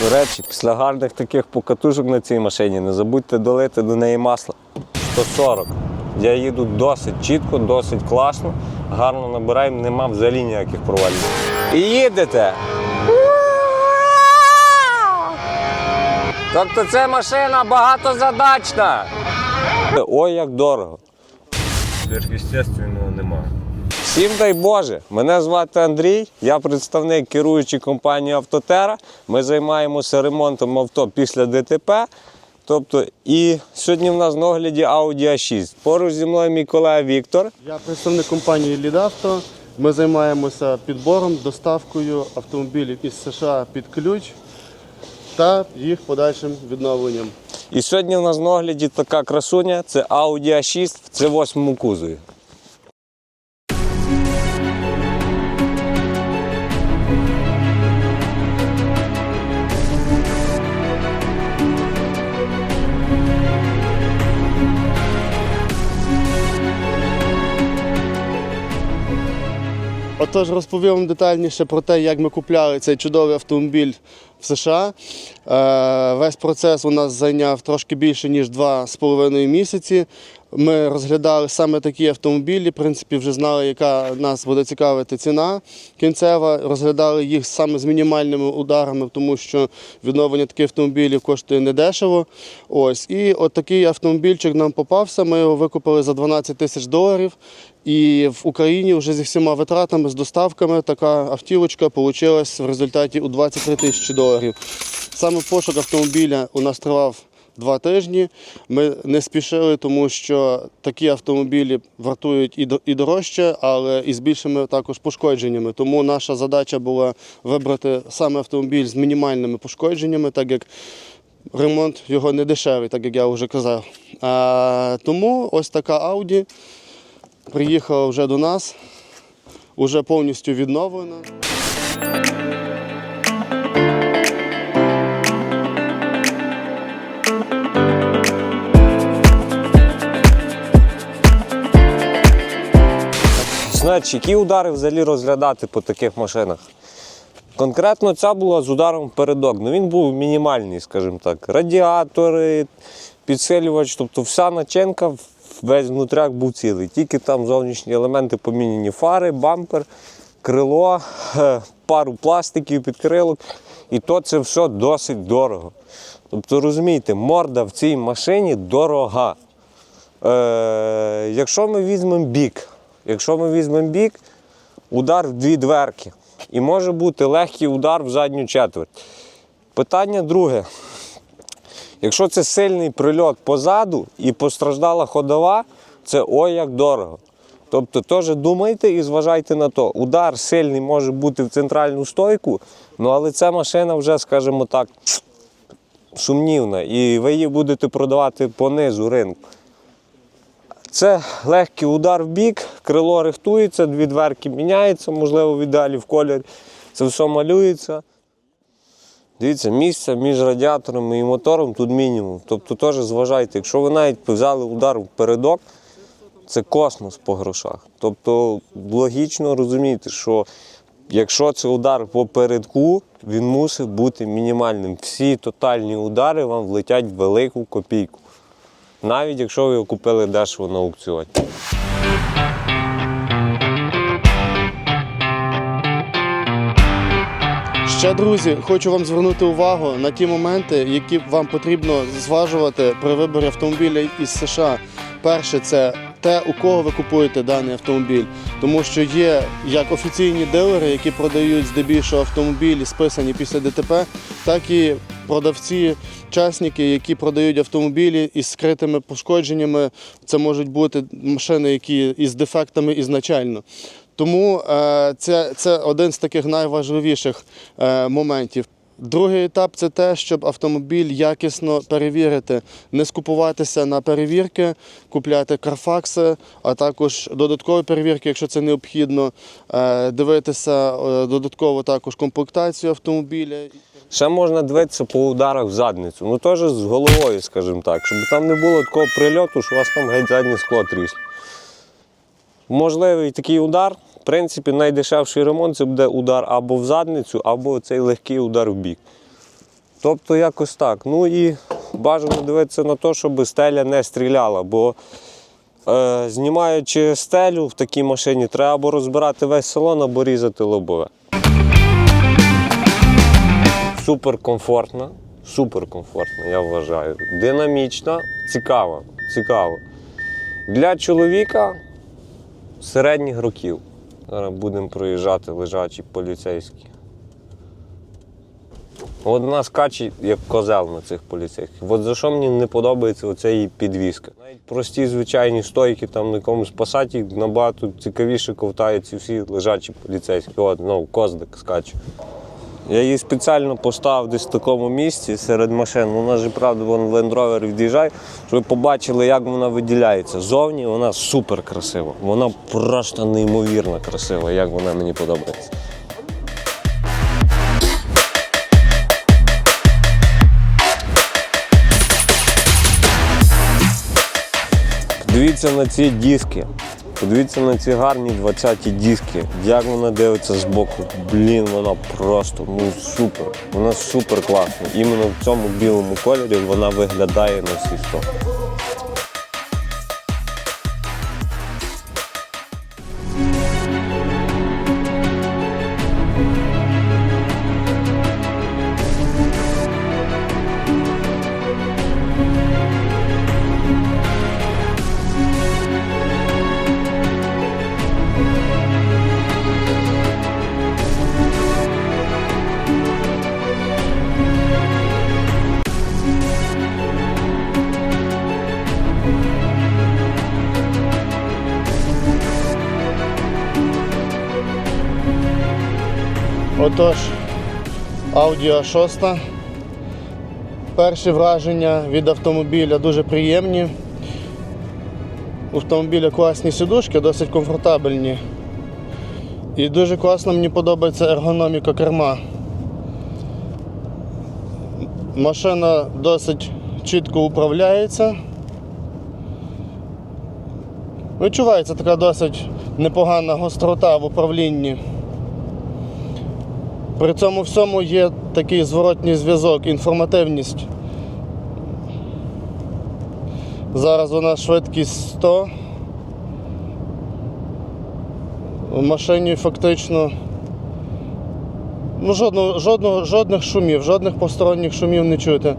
До речі, після гарних таких покатушок на цій машині не забудьте долити до неї масло 140. Я їду досить чітко, досить класно, гарно набираємо, нема взагалі ніяких провалів. І їдете. Тобто це машина багатозадачна. Ой, як дорого. Сверхъестественного немає. Всім дай Боже! Мене звати Андрій, я представник керуючої компанії Автотера. Ми займаємося ремонтом авто після ДТП. Тобто, і сьогодні в нас на огляді Audi A6. Поруч зі мною мій колега Віктор. Я представник компанії Лідавто. Ми займаємося підбором, доставкою автомобілів із США під ключ та їх подальшим відновленням. І сьогодні в нас на огляді така красуня це Audi A6 в C8 кузові. Отож, розповім вам детальніше про те, як ми купляли цей чудовий автомобіль в США. Е, Весь процес у нас зайняв трошки більше, ніж 2,5 місяці. Ми розглядали саме такі автомобілі, в принципі, вже знали, яка нас буде цікавити ціна кінцева. Розглядали їх саме з мінімальними ударами, тому що відновлення таких автомобілів коштує недешево. Ось. І от такий автомобільчик нам попався. Ми його викупили за 12 тисяч доларів. І в Україні вже зі всіма витратами, з доставками, така автівочка вийшла в результаті у 23 тисячі доларів. Саме пошук автомобіля у нас тривав два тижні. Ми не спішили, тому що такі автомобілі вартують і дорожче, але і з більшими також пошкодженнями. Тому наша задача була вибрати саме автомобіль з мінімальними пошкодженнями, так як ремонт його не дешевий, так як я вже казав. А, тому ось така Audi приїхала вже до нас, вже повністю відновлена. Значить, які удари взагалі розглядати по таких машинах? Конкретно ця була з ударом передок. Ну він був мінімальний, скажімо так. Радіатори, підсилювач, тобто вся начинка, весь внутряк був цілий. Тільки там зовнішні елементи поміняні фари, бампер, крило, е, пару пластиків, підкрилок. І то це все досить дорого. Тобто, розумієте, морда в цій машині дорога. Е, якщо ми візьмемо бік, якщо ми візьмемо бік, удар в дві дверки. І може бути легкий удар в задню четверть. Питання друге. Якщо це сильний прильот позаду і постраждала ходова, це ой як дорого. Тобто теж думайте і зважайте на то. Удар сильний може бути в центральну стойку, ну але ця машина вже, скажімо так, сумнівна. І ви її будете продавати по низу ринку. Це легкий удар в бік, крило рихтується, дві дверки міняються, можливо, в ідеалі в кольорі. Це все малюється. Дивіться, місця між радіаторами і мотором тут мінімум. Тобто теж зважайте, якщо ви навіть взяли удар в передок, це космос по грошах. Тобто логічно розумієте, що якщо це удар по передку, він мусить бути мінімальним. Всі тотальні удари вам влетять в велику копійку. Навіть якщо ви його купили дешево на аукціоні. Ще, друзі, хочу вам звернути увагу на ті моменти, які вам потрібно зважувати при виборі автомобіля із США. Перше, це те, у кого ви купуєте даний автомобіль, тому що є як офіційні дилери, які продають здебільшого автомобілі, списані після ДТП, так і продавці, частники, які продають автомобілі із скритими пошкодженнями. Це можуть бути машини, які із дефектами ізначально. Тому е, це, це один з таких найважливіших е, моментів. Другий етап це те, щоб автомобіль якісно перевірити, не скупуватися на перевірки, купляти карфакси, а також додаткові перевірки, якщо це необхідно, е, дивитися додатково також комплектацію автомобіля. Ще можна дивитися по ударах в задницю. Ну теж з головою, скажімо так, щоб там не було такого прильоту, що у вас там геть заднє скло трісло. Можливий такий удар. Принципі, найдешевший ремонт це буде удар або в задницю, або цей легкий удар в бік. Тобто якось так. Ну і бажано дивитися на те, щоб стеля не стріляла, бо е, знімаючи стелю в такій машині, треба або розбирати весь салон, або різати лобове. Супер комфортна, супер я вважаю. Динамічна, цікава, цікава. Для чоловіка середніх років. Зараз будемо проїжджати лежачі поліцейські. Вона скаче, як козел на цих поліцейських. От за що мені не подобається оця її підвізка. Навіть прості звичайні стойки там на якомусь пасаті набагато цікавіше ковтають ці всі лежачі поліцейські. От, ну, коздик скаче. Я її спеціально поставив десь в такому місці серед машин. Вона ж, правда, вон Land Rover від'їжджає, щоб ви побачили, як вона виділяється. Зовні вона супер красива. Вона просто неймовірно красива, як вона мені подобається. Подивіться на ці диски. Подивіться на ці гарні 20-ті диски. Як вона дивиться з боку. Блін, вона просто ну супер. Вона супер класна. Іменно в цьому білому кольорі вона виглядає на всі 100. Отож, Audi A6. Перші враження від автомобіля дуже приємні. У автомобіля класні сідушки, досить комфортабельні. І дуже класно мені подобається ергономіка керма. Машина досить чітко управляється. Відчувається така досить непогана гострота в управлінні. При цьому всьому є такий зворотній зв'язок, інформативність. Зараз у нас швидкість 100. В машині фактично ну, жодного, жодного, жодних шумів, жодних посторонніх шумів не чути.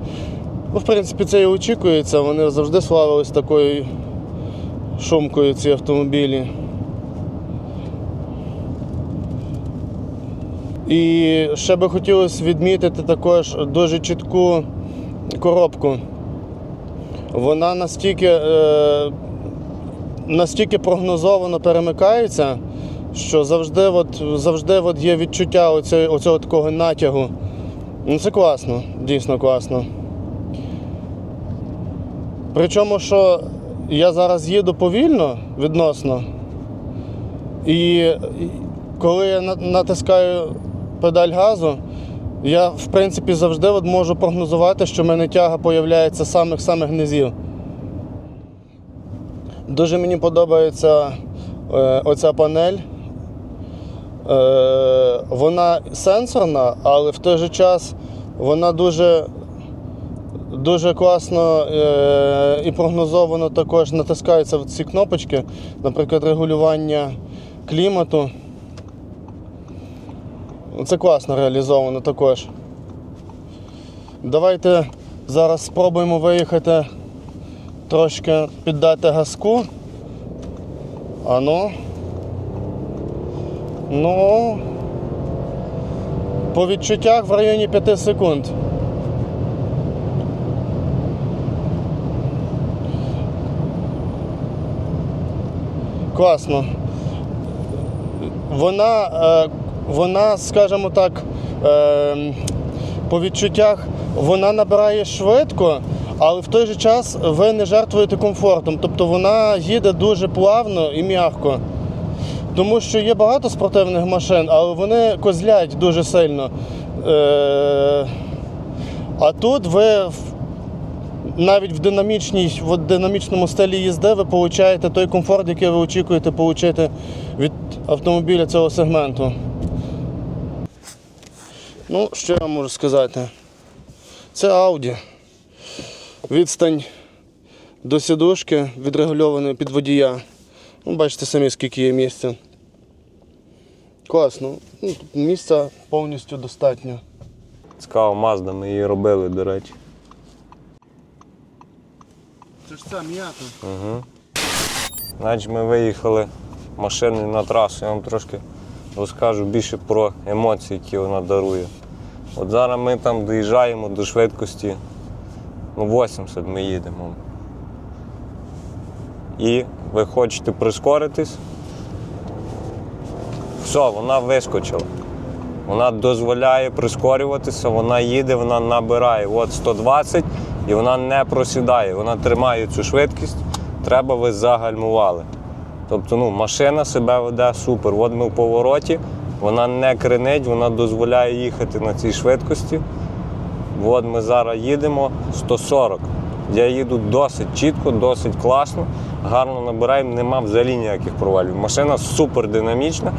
Ну, в принципі, це і очікується, вони завжди славились такою шумкою ці автомобілі. І ще би хотілося відмітити також дуже чітку коробку. Вона настільки, е, настільки прогнозовано перемикається, що завжди, от, завжди от є відчуття оцього, оцього такого натягу. Ну, це класно, дійсно класно. Причому, що я зараз їду повільно відносно, і коли я натискаю педаль газу, я в принципі завжди от можу прогнозувати, що в мене тяга появляється з самих-самих низів. Дуже мені подобається е, оця панель. Е, вона сенсорна, але в той же час вона дуже, дуже класно е, і прогнозовано також натискаються в ці кнопочки, наприклад, регулювання клімату. Це класно реалізовано також. Давайте зараз спробуємо виїхати, трошки піддати газку. Ану. Ну. По відчуттях в районі 5 секунд. Класно. Вона, е, вона, скажімо так, е, по відчуттях вона набирає швидко, але в той же час ви не жертвуєте комфортом. Тобто вона їде дуже плавно і м'яко. Тому що є багато спортивних машин, але вони козлять дуже сильно. Е, а тут ви навіть в динамічній, в динамічному стилі їзди ви получаєте той комфорт, який ви очікуєте отримати від автомобіля цього сегменту. Ну, що я можу сказати? Це Audi. Відстань до сідушки відрегульованої під водія. Ну, бачите самі, скільки є місця. Класно. Ну, тут місця повністю достатньо. Цікаво, Мазда, ми її робили, до речі. Це ж ця м'ята. Угу. Значить, ми виїхали машиною на трасу. Я вам трошки розкажу більше про емоції, які вона дарує. От зараз ми там доїжджаємо до швидкості ну, 80 ми їдемо. І ви хочете прискоритись. Все, вона вискочила. Вона дозволяє прискорюватися, вона їде, вона набирає. От 120 і вона не просідає. Вона тримає цю швидкість, треба ви загальмували. Тобто ну, машина себе веде супер. От ми в повороті, вона не кренить, вона дозволяє їхати на цій швидкості. От ми зараз їдемо 140. Я їду досить чітко, досить класно, гарно набираємо, нема взагалі ніяких провалів. Машина супер динамічна.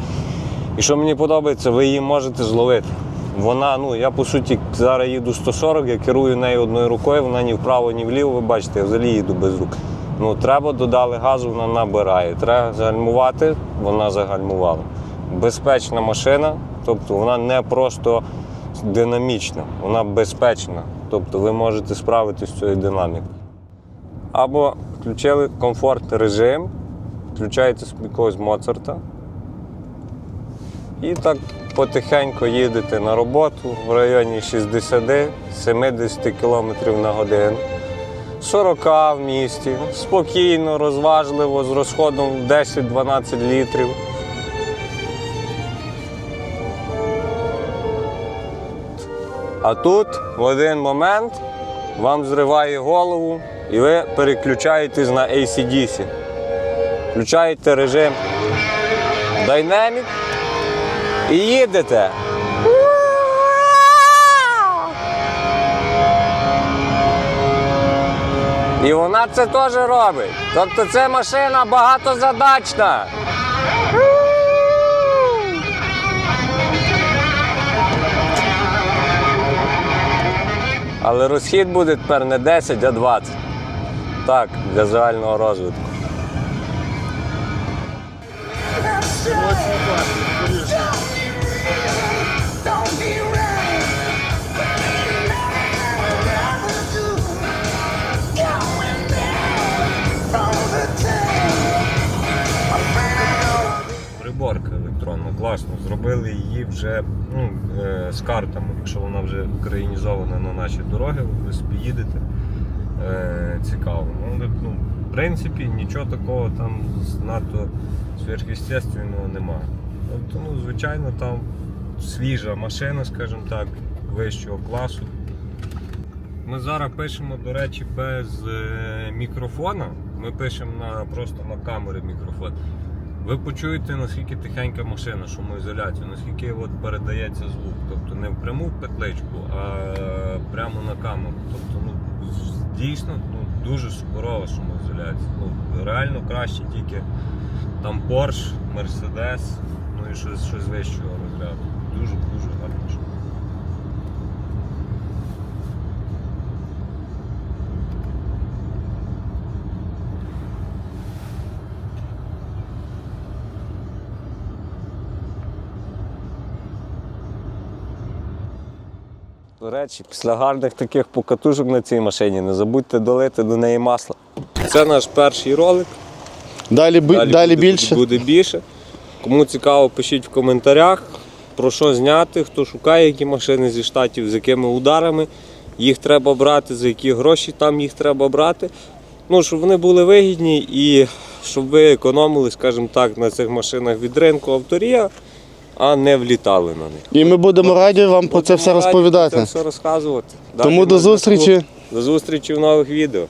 І що мені подобається, ви її можете зловити. Вона, ну я по суті зараз їду 140, я керую нею одною рукою, вона ні вправо, ні вліво. Ви бачите, я взагалі їду без рук. Ну треба додали газу, вона набирає. Треба загальмувати, вона загальмувала. Безпечна машина, тобто вона не просто динамічна, вона безпечна. Тобто ви можете справитися з цією динамікою. Або включили комфорт режим, включаєте собі якогось Моцарта. І так потихеньку їдете на роботу в районі 60-70 км на годину. 40 в місті, спокійно, розважливо, з розходом 10-12 літрів. А тут в один момент вам зриває голову і ви переключаєтесь на ACDC. Включаєте режим Dynamic і їдете. І вона це теж робить. Тобто це машина багатозадачна. Але розхід буде тепер не 10, а 20. Так, для загального розвитку. Приборка електронна, класно. Зробили її вже з картами, якщо вона вже українізована на наші дороги, ви собі їдете. Е, цікаво. Ну, ну, в принципі, нічого такого там надто сверхъестественного немає. Тобто, ну, звичайно, там свіжа машина, скажімо так, вищого класу. Ми зараз пишемо, до речі, без е, мікрофона. Ми пишемо на, просто на камери мікрофон. Ви почуєте, наскільки тихенька машина, шумоізоляція, наскільки от передається звук. Тобто не пряму петличку, а прямо на камеру. Тобто, ну, дійсно ну, дуже суперова шумоізоляція. Ну, реально краще тільки там Porsche, Mercedes, ну і щось, щось вищого розряду. Дуже дуже гарно. До речі, після гарних таких покатушок на цій машині не забудьте долити до неї масло. Це наш перший ролик. Далі, бі- далі, буде, більше. Буде більше. Кому цікаво, пишіть в коментарях, про що зняти, хто шукає які машини зі штатів, з якими ударами їх треба брати, за які гроші там їх треба брати. Ну, щоб вони були вигідні і щоб ви економили, скажімо так, на цих машинах від ринку авторія, а не влітали на них. І ми будемо раді вам про це все розповідати. Це все розказувати. Тому Далі до на зв'язку. зустрічі. До зустрічі в нових відео.